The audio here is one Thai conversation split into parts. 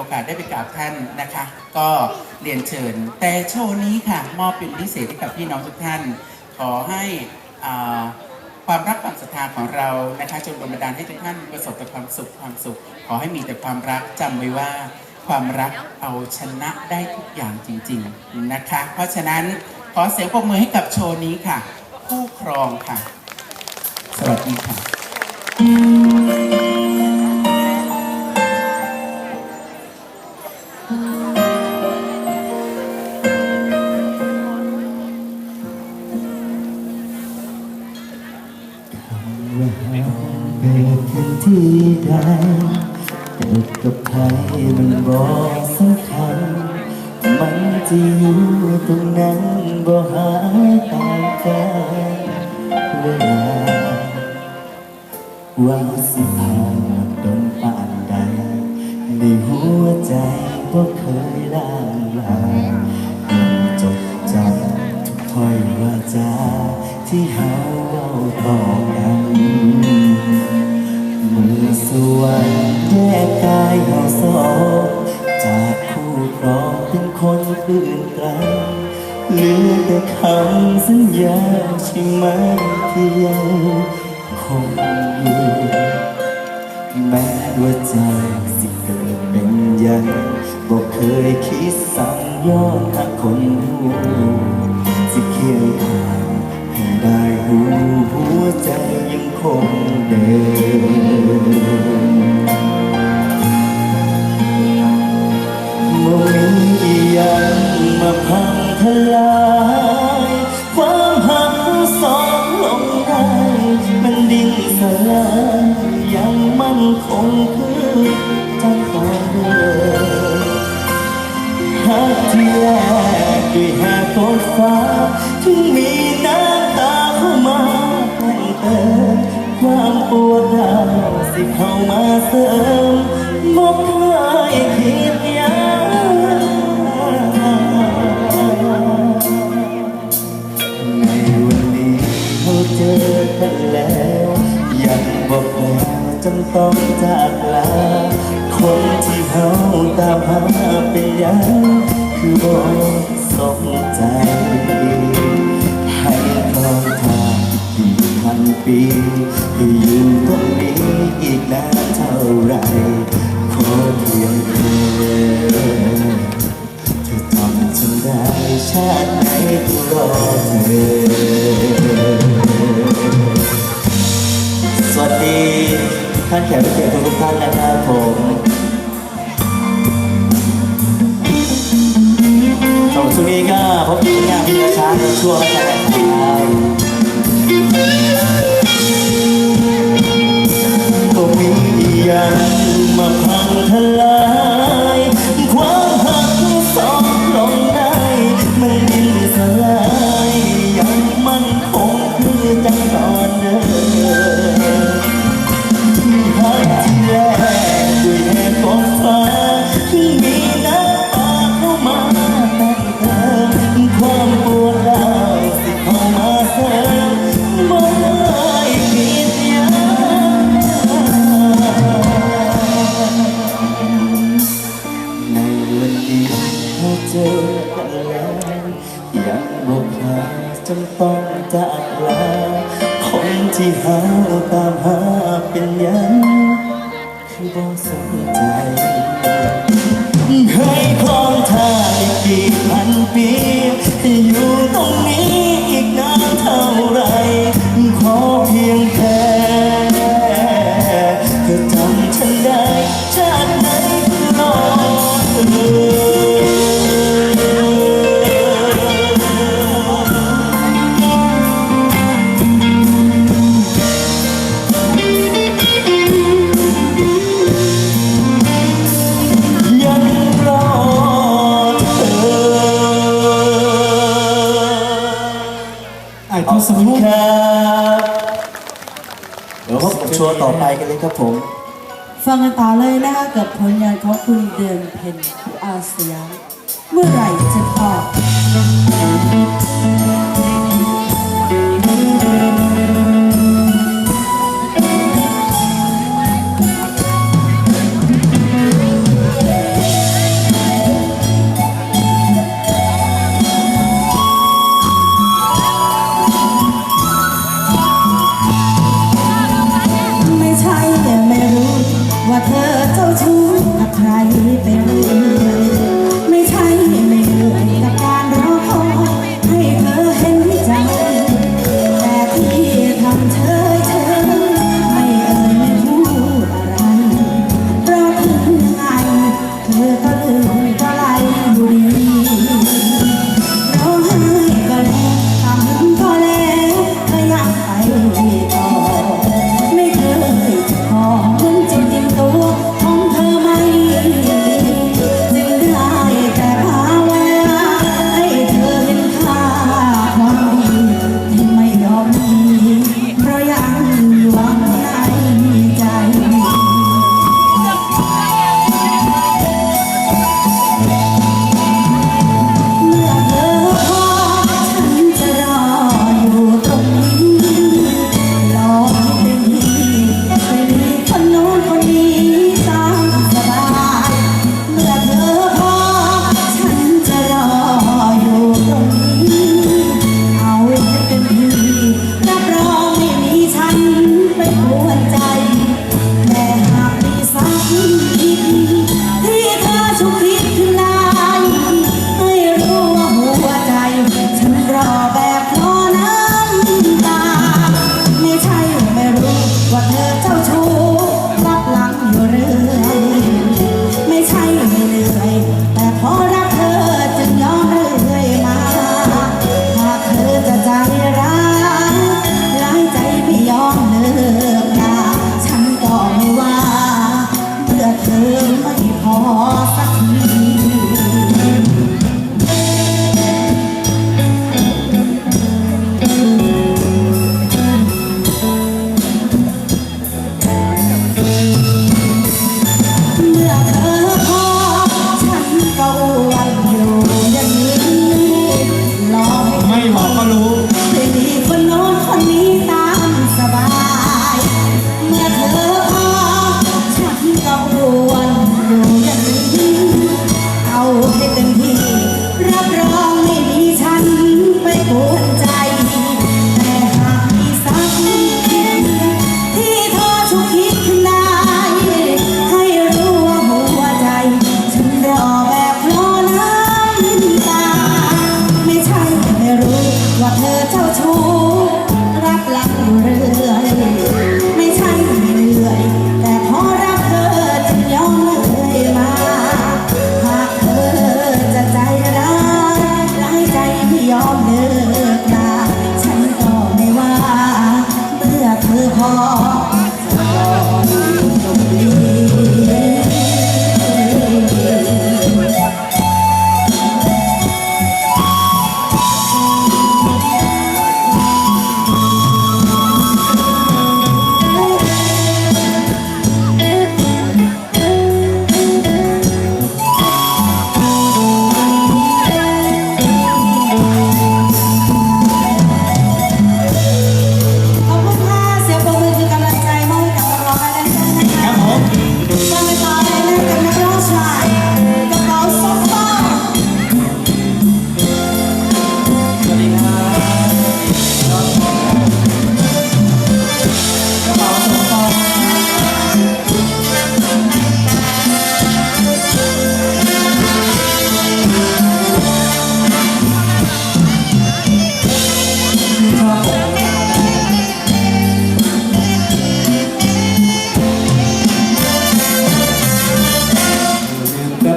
โอกาสได้ไปกราบท่านนะคะ ก็เรียนเชิญ แต่โชว์นี้ค่ะ มอบเป็นพิเศษให้กับพี่น้องทุกท่าน ขอให้ความรักความศรัทธาของเรานะคะจงดลบันดาลให้ทุกท่านประสบแต่ความสุขความสุข ขอให้มีแต่ความรักจำไว้ว่าความรักเอาชนะได้ทุกอย่างจริง ๆนะคะ เพราะฉะนั้นขอเสียงปรบมือให้กับโชว์นี้ค่ะ คู่ครองค่ะ สวัสดีค่ะ ว่าสิผ่านดนปานใด ในหัวใจบ่เคยล่างลายังจดจำทุกถ้อยวาจาที่เฮาเว้าต่อกันมือสวรรค์แยกกายเฮาสองจากคู่ครองเป็นคนอื่นไกลเหลือแต่คำสัญญาใช่ไหมที่ยังคง แม้ว่าใจสิเกิดเป็นยังบอกเคยคิดสั่งย้อนหาคนหูสิเคียงข้างให้ได้หูหัวใจยังคงเดิมบ่มีอีหยังมาพังทลาย ฟ้าถึงมีน้ำตาเข้ามาแต่งเติมความปวดร้าวสิเข้ามาเสริมบอกเคยคิดยาในวันนี้เราเจอกันแล้วยังบอกแล้วจำต้องจากลาคนที่เขาตามหาเป็นยังคือบอกสมใจ ให้ครองทางปีพันปีให้อยู่ตรงนี้อีกนานเท่าไรขอเพียงเธอเธอทำฉันได้ชาติไหนก็รอเธอสวัสดีท่านแขกผู้เกียรติทุกท่านนะครับผม ธีช้างในช่ จากลาคนที่หาตามหาเป็นยัง คือบ่สนใจ คุณครับ เดี๋ยวพบกับโชว์ต่อไปกันเลยครับผม ฟังกันต่อเลยนะคะกับผลงานของคุณเดือนเพ็ญอาสยามเมื่อไหร่จะออ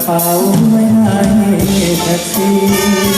เป๋าไว้ให้แท็กซี่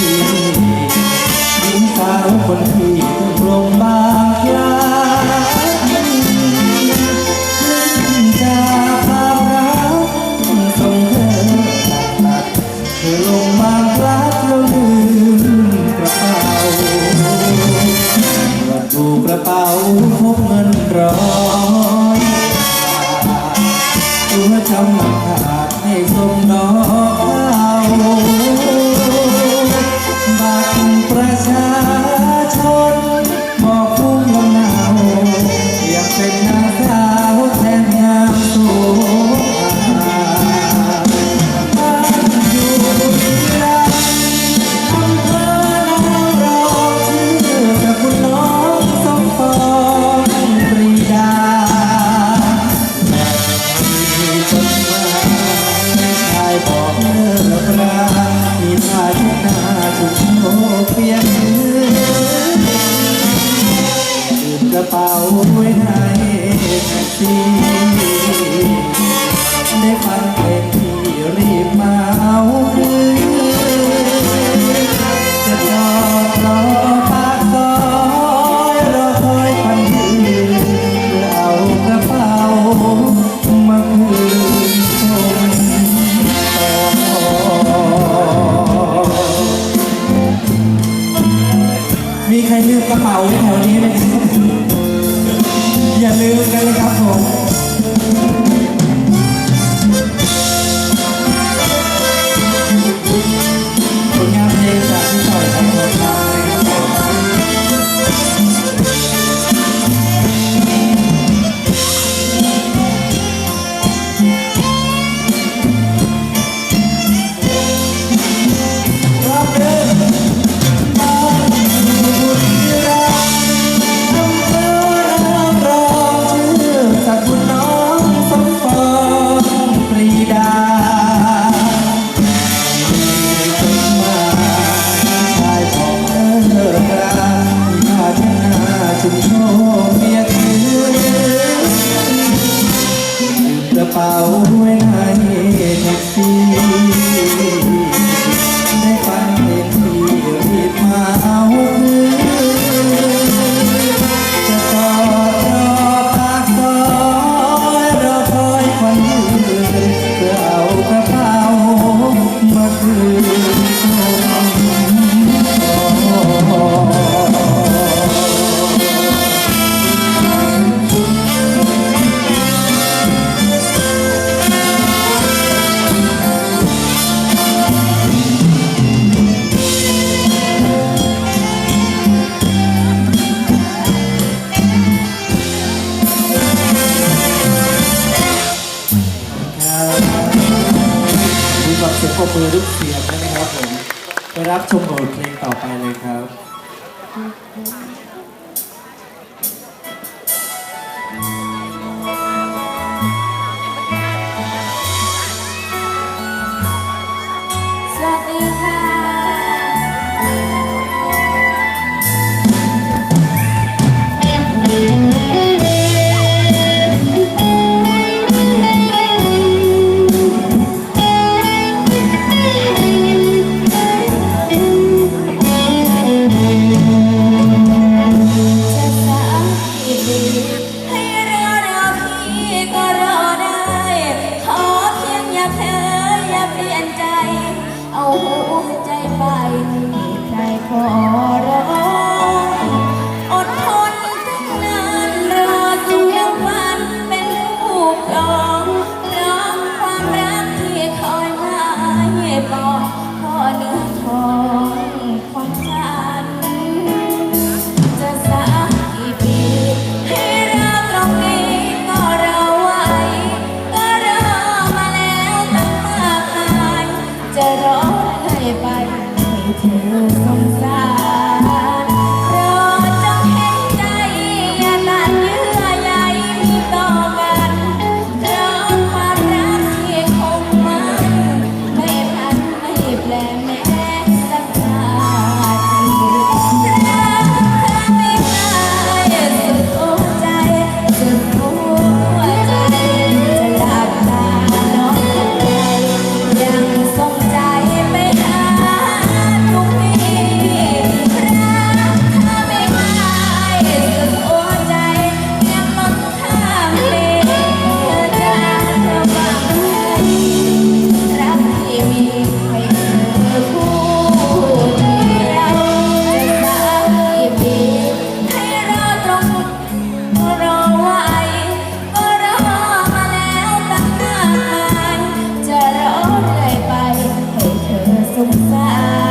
So the.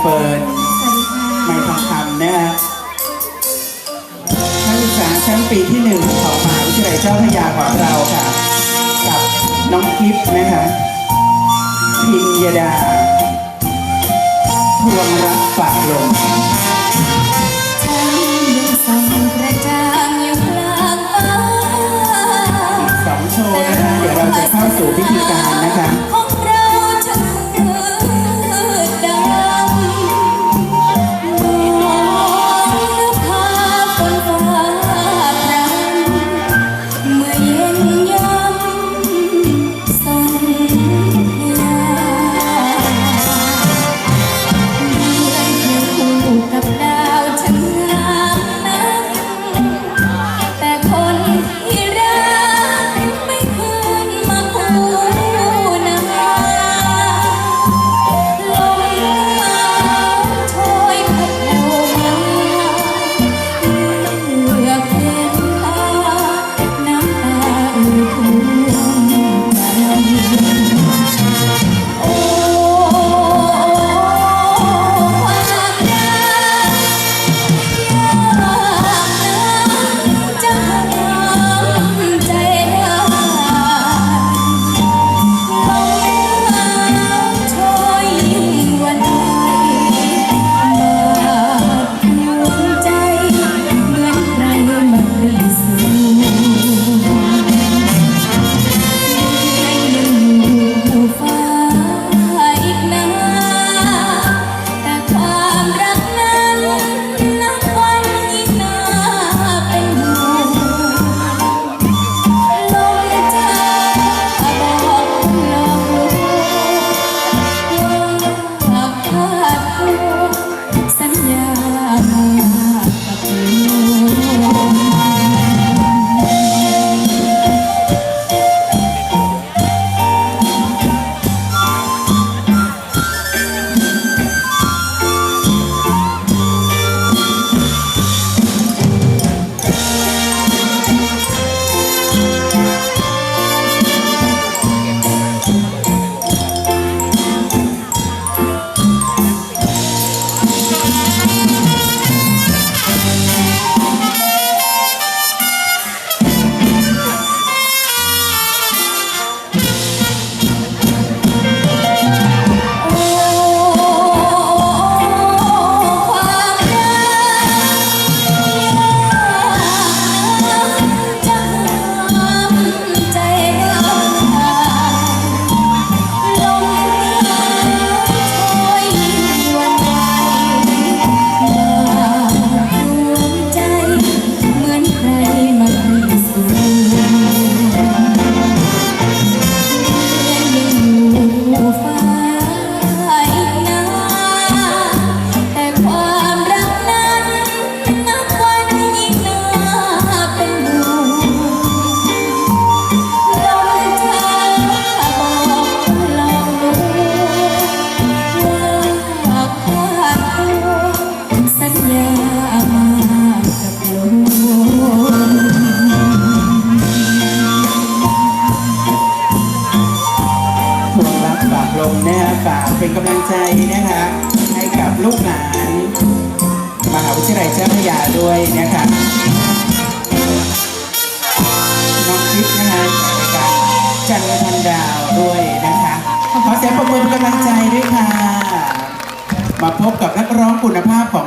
เฟิร์นสวัสดีค่ะไม่ทองคำนะฮะนักศึกษาชั้นปีที่หนึ่งของมหาวิทยาลัยเจ้าพระยาของเราค่ะ กับน้องทิพย์นะคะพิญญดาพวงรักฝากลมฉันยังส่องกระจ่างอยู่กลางฟ้าสองโชว์นะคะ เดี๋ยวเราจะเข้าสู่พิธีการนะคะของเราจะ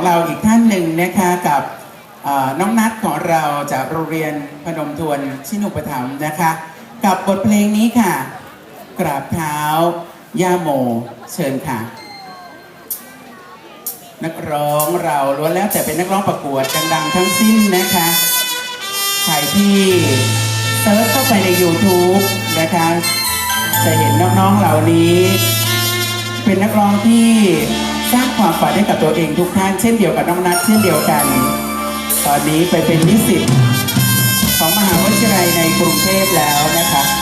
เราอีกท่านหนึ่งนะคะกับน้องนัทของเราจากโรงเรียนพนมทวนชินุปถัมนะคะ กับบทเพลงนี้ค่ะ กราบเท้าย่าโมเชิญค่ะ นักร้องเราล้วนแล้วแต่เป็นนักร้องประกวดดังๆทั้งสิ้นนะคะใครที่เซิร์ชเข้าไปใน YouTube นะคะ จะเห็นน้องๆเหล่านี้ เป็นนักร้องที่ ความฝันให้กับตัวเองทุกท่านเช่นเดียวกับน้องนัทเช่นเดียวกัน ตอนนี้ไปเป็นนิสิตของมหาวิทยาลัยในกรุงเทพแล้วนะคะ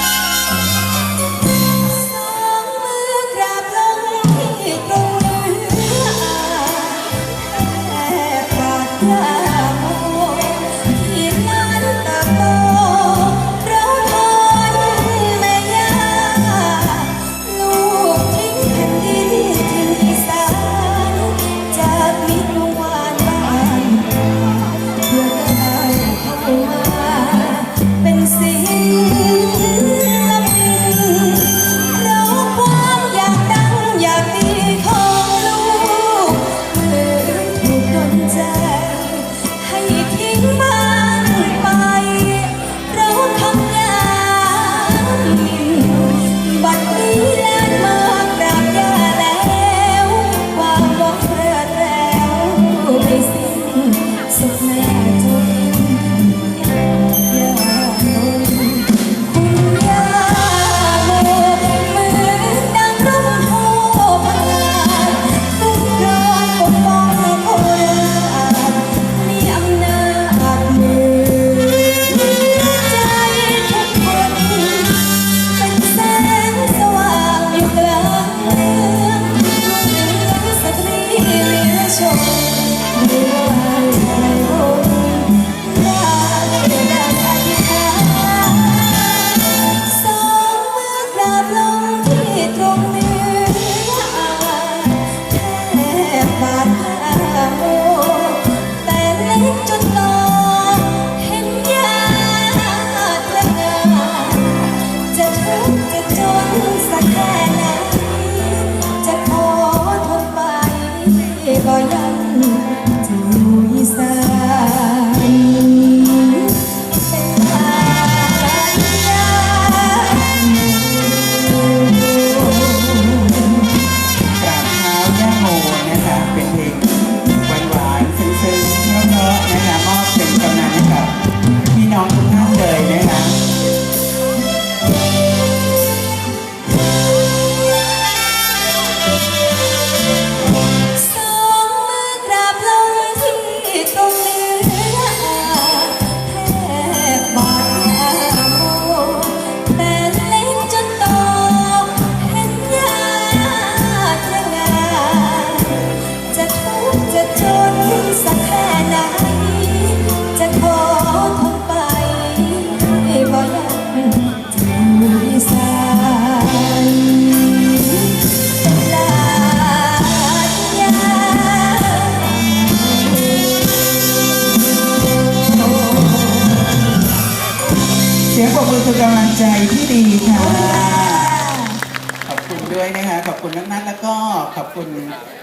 คุณนักๆ แล้วก็ขอบคุณ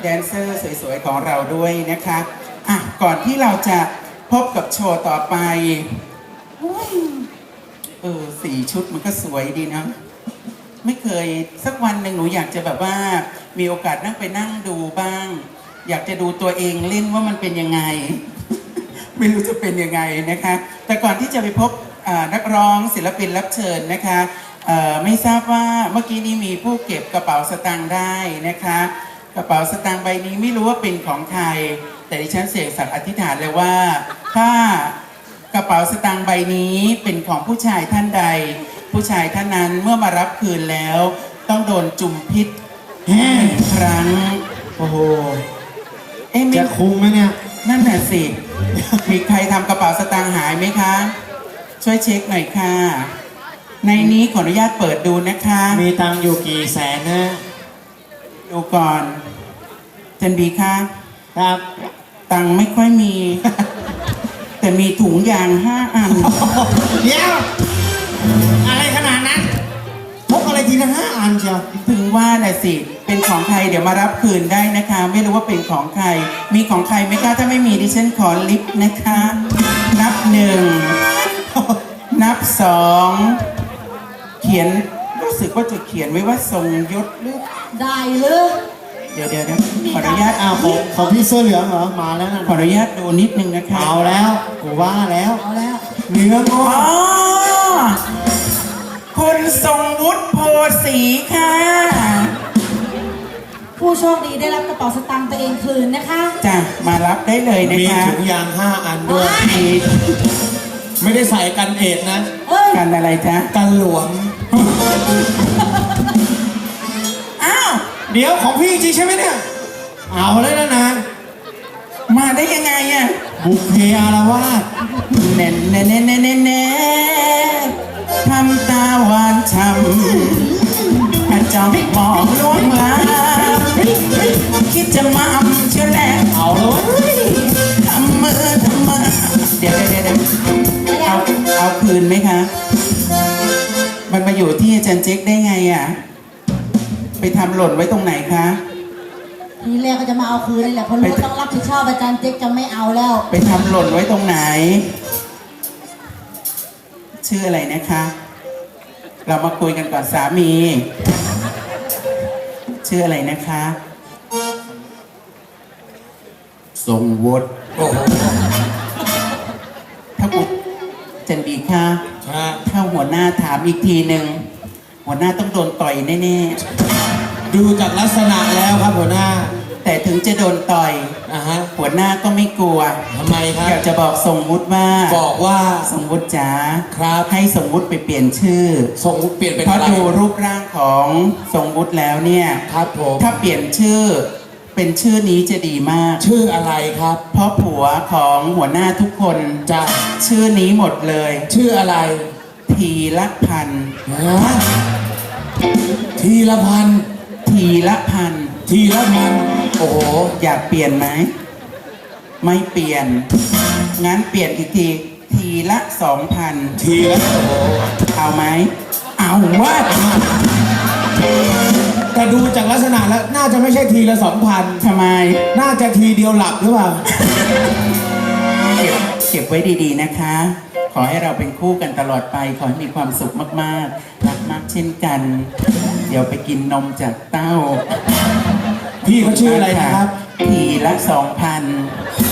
แดนเซอร์สวยๆ ของเราด้วยนะคะอะก่อนที่เราจะพบกับโชว์ต่อไปอเออสีชุดมันก็สวยดีนะ ไม่เคยสักวันหนึ่งหนูอยากจะแบบว่า มีโอกาสนั่งไปนั่งดูบ้าง อยากจะดูตัวเองเล่นว่ามันเป็นยังไง ไม่รู้จะเป็นยังไงนะคะ แต่ก่อนที่จะไปพบนักร้องศิลปินรับเชิญนะคะ ไม่ทราบว่าเมื่อกี้นี้มีผู้เก็บกระเป๋าสตางค์ได้นะคะ กระเป๋าสตางค์ใบนี้ไม่รู้ว่าเป็นของใคร แต่ดิฉันเสียงสัตย์อธิษฐานเลยว่า ถ้ากระเป๋าสตางค์ใบนี้เป็นของผู้ชายท่านใด ผู้ชายท่านนั้นเมื่อมารับคืนแล้ว ต้องโดนจุ่มพิษหนึ่งครั้ง โอ้โหเอ๊ะไม่จะคุ้มไหมเนี่ย นั่นน่ะสิมีใครทำกระเป๋าสตางค์หายไหมคะ ช่วยเช็คหน่อยค่ะ ในนี้ขออนุญาตเปิดดูนะคะ มีตังค์อยู่กี่แสนนะดูก่อนเจนบีคะครับ ตังค์ไม่ค่อยมี แต่มีถุงยางห้าอัน เดี๋ยว อะไรขนาดนั้นพกอะไรทีละห้าอันเชียวถึงว่าน่ะสิ เป็นของใครเดี๋ยวมารับคืนได้นะคะ ไม่รู้ว่าเป็นของใคร มีของใครไหมคะถ้าไม่มีดิฉันขอลิฟต์นะคะ นับหนึ่ง นับสองเขียนรู้สึกว่าจะเขียนไว้ว่าทรงยศหรือ ได้เลยเดี๋ยวเดี๋ยวเดี๋ยวขออนุญาตอ้าวของของพี่เสื้อเหลืองเหรอ มาแล้วนะขออนุญาตดูนิดนึงนะคะเอาแล้วกูว่าแล้วเอาแล้วเนื้องออ๋อคุณทรงวุฒิโพสีค่ะ ผู้โชคดีได้รับกระเป๋าสตางค์ตัวเองคืนนะคะจ้ะ มารับได้เลยนะมีคะถุงยางห้าอันด้วย มีไม่ได้ใส่กันเอดนะ เอ้ยกันอะไรจ๊ะ กันหลวม อ้าว เดี๋ยวของพี่จริงใช่ไหมเนี่ย เอาแล้วนะนะมาได้ยังไงอะบุกเพอารวาสเน่เน่เน่เน่เน่เน่ทำตาหวานช่ำอาจอมมองลวงลาคิดจะมาอำเชียวแหละเอาแล้วเว้ยทำมือทำมือเดี๋ยวเดี๋ยวเดี๋ยวเดี๋ยวเอาเอาคืนไหมคะมันมาอยู่ ที่อาจารย์เจ๊กได้ไงอะ ไปทำหล่นไว้ตรงไหนคะ ทีแรกก็จะมาเอาคืนนี่แหละเพราะรู้ต้องรับผิดชอบอาจารย์เจ๊กจะไม่เอาแล้ว ไปทำหล่นไว้ตรงไหน ชื่ออะไรนะคะ เรามาคุยกันก่อนสามี ชื่ออะไรนะคะ ทรงวุฒิโอ้โหถ้าอุดจันดีค่ะครับถ้าหัวหน้าถามอีกทีหนึ่ง หัวหน้าต้องโดนต่อยแน่ดูจากลักษณะแล้วครับหัวหน้าๆ แต่ถึงจะโดนต่อยอ่าฮะหัวหน้าก็ไม่กลัว ทำไมครัอยาบ กจะบอกทรงวุฒิว่าบอกว่าทรงวุฒิจ๋าครับให้ทรงวุฒิไปเปลี่ยนชื่อ ส่งเปลี่ยนเป็นเพราะอะไรดูรูปร่างของทรงวุฒิแล้วเนี่ย ครับผม ถ้าเปลี่ยนชื่อเป็นชื่อนี้จะดีมาก ชื่ออะไรครับ เพราะผัวของหัวหน้าทุกคนจะ ชื่อนี้หมดเลย ชื่ออะไร ทีละพันฮะทีละพัน ทีละพัน ทีละพัน โอ้โห อยากเปลี่ยนไหม ไม่เปลี่ยน งั้นเปลี่ยนอีกที ทีละสองพัน ทีละโอ้โหเอาไหม เอาวะแต่ดูจากลักษณะแล้วน่าจะไม่ใช่ทีละสองพันทำไม น่าจะทีเดียวหลับหรือเปล่า เก็บเก็บไว้ดีๆนะคะ ขอให้เราเป็นคู่กันตลอดไป ขอให้มีความสุขมากๆรักมากเช่นกัน เดี๋ยวไปกินนมจากเต้าพี่เขาชื่ออะไรนะครับ ทีละสองพัน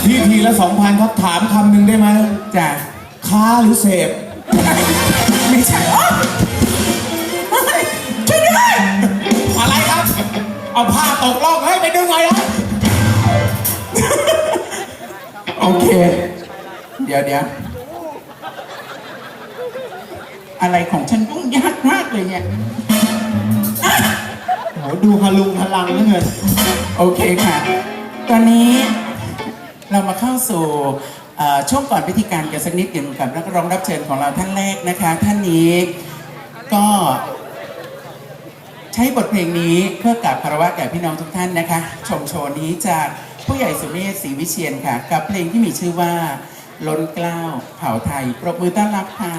พี่ทีละสองพันครับถามคำหนึ่งได้ไหมจ้ะค้าหรือเสพไม่ใช่อ๊ะเฮ้ยช่วยด้วยอะไรครับ เอาผ้าตกล่องให้ไปดึงหน่อยนะโอเค เดี๋ยวเดี๋ยว อะไรของฉันยุ่งยากมากเลยเนี่ยโหดูฮาลุงฮาลังเหลือเกินโอเคค่ะ ตอนนี้เรามาเข้าสู่เอ่อช่วงก่อนพิธีการกันสักนิดหนึ่งกับนักร้องรับเชิญของเราท่านแรกนะคะ ท่านนี้ก็ใช้บทเพลงนี้เพื่อกราบคารวะแก่พี่น้องทุกท่านนะคะ ชมโชว์นี้จากผู้ใหญ่สุเมธศรีวิเชียนค่ะ กับเพลงที่มีชื่อว่า ล้นเกล้าวเผ่าไทย ปรบมือต้อนรับค่ะ